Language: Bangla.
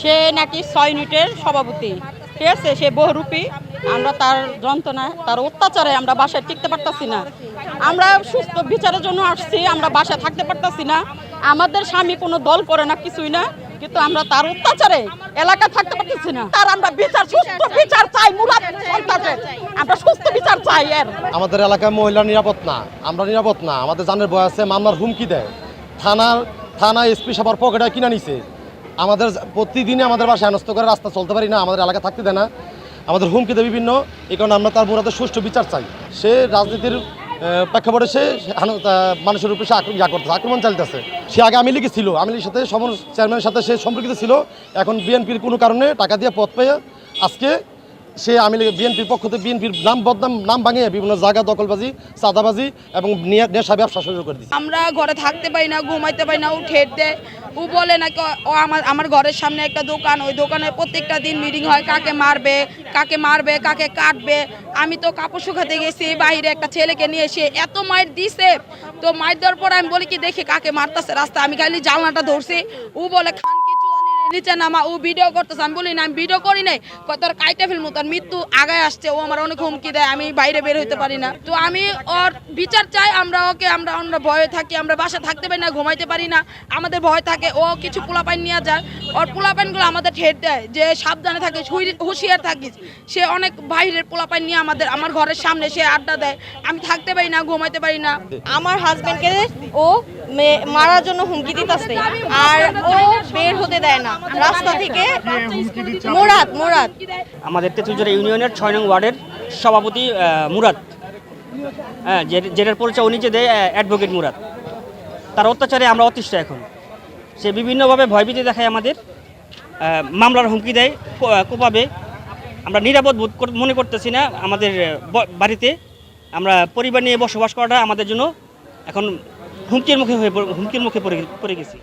সে নাকি ছয় ইউনিটের সভাপতি। ঠিক আছে? সে বহুরূপী। আমরা তার যন্ত্রণায় তার অত্যাচারে আমরা বাসায় টিকতে পারতাছি না। আমরা সুস্থ বিচারের জন্য আসছি, আমরা বাসায় থাকতে পারতাছি না। আমাদের স্বামী কোনো দল করে না, কিছুই না। কিন্তু আমরা তার অত্যাচারে এলাকা থাকতে পারতেছি না। তার আমরা বিচার, সুস্থ বিচার চাই সন্তানের আমরা সুস্থ বিচার চাই এর। আমাদের এলাকায় মহিলা নিরাপদ না, আমরা নিরাপদ না। আমাদের জানের বয় আছে, মামলার হুমকি দেয়। থানার থানা এসপি সবার পকেটে কিনে নিছে। আমাদের প্রতিদিনই আমাদের বাসায় আনস্ত করে রাস্তা চলতে পারি না, আমাদের এলাকা থাকতে দেয় না। আমাদের হুমকি দেয় বিভিন্ন, এই কারণে আমরা তার মুরাদের সুষ্ঠু বিচার চাই। সে রাজনীতির প্রেক্ষাপটে সে মানুষের উপরে সে ইয়া করতেছে, আক্রমণ চালিতেছে। সে আগে আওয়ামী লীগে ছিল, আওয়ামী সাথে সমর চেয়ারম্যানের সাথে সে সম্পর্কিত ছিল, এখন বিএনপির কোনো কারণে টাকা দিয়ে পথ পেয়ে আজকে সে আমি বিএনপির পক্ষ থেকে বিএনপির নাম বদনাম, নাম ভাঙিয়ে বিভিন্ন জায়গা, দখলবাজি, চাঁদাবাজি এবং নেশা ব্যবসা শুরু করে দিচ্ছে আমরা ঘরে থাকতে পারি না, ঘুমাইতে পারি না ঠেট দেয় ও বলে নাকি ও- আমার আমার ঘরের সামনে একটা দোকান, ওই দোকানে প্রত্যেকটা দিন মিটিং হয়, কাকে মারবে কাকে মারবে, কাকে কাটবে। আমি তো কাপড় শুকাতে গেছি, বাইরে একটা ছেলেকে নিয়ে এসে এত মায়ের দিছে। তো মায়ের দেওয়ার পর আমি বলি কি, দেখি কাকে মারতেছে রাস্তা আমি খালি জানলাটা ধরছি, ও বলে খান নিচে নামা, ও ভিডিও করতেছে। আমি বলি, না, আমি ভিডিও করি নাই। তোর কাইটে ফেলব তোর মৃত্যু আগায় আসছে। ও আমার অনেক হুমকি দেয়, আমি বাইরে বের হইতে পারি না। তো আমি ওর বিচার চাই, আমরা ওকে, আমরা আমরা ভয়ে থাকি, আমরা বাসা থাকতে পারি না, ঘুমাইতে পারি না। আমাদের ভয় থাকে, ও কিছু পোলাপাইন নিয়ে যায়। ওর পোলাপাইনগুলো আমাদের ঠেট দেয়, যে সাবধানে থাকিস হুঁশিয়ার থাকিস। সে অনেক বাইরের পোলাপাইন নিয়ে আমাদের আমার ঘরের সামনে সে আড্ডা দেয়। আমি থাকতে পারি না, ঘুমাইতে পারি না। আমার হাজবেন্ডকে ও মারার জন্য হুমকি দিতেছে। আর ও বের হতে দেয় না। রাস্তা থেকে মোরাদ মোরাদ। আমাদের তেঁতুলজোড়া ইউনিয়নের ছয় নং ওয়ার্ডের সভাপতি মুরাদ। হ্যাঁ যেটার পরিচয় উনি যে দেয় অ্যাডভোকেট মুরাদ। তার অত্যাচারে আমরা অতিষ্ঠ এখন। সে বিভিন্নভাবে ভয়ভীতি দেখায় আমাদের। মামলার হুমকি দেয় কোপাবে। আমরা নিরাপদ বোধ মনে করতেছি না আমাদের বাড়িতে। আমরা পরিবার নিয়ে বসবাস করাটা আমাদের জন্য এখন হুমকির মুখে হয়ে হুমকির মুখে পড়ে গেছি।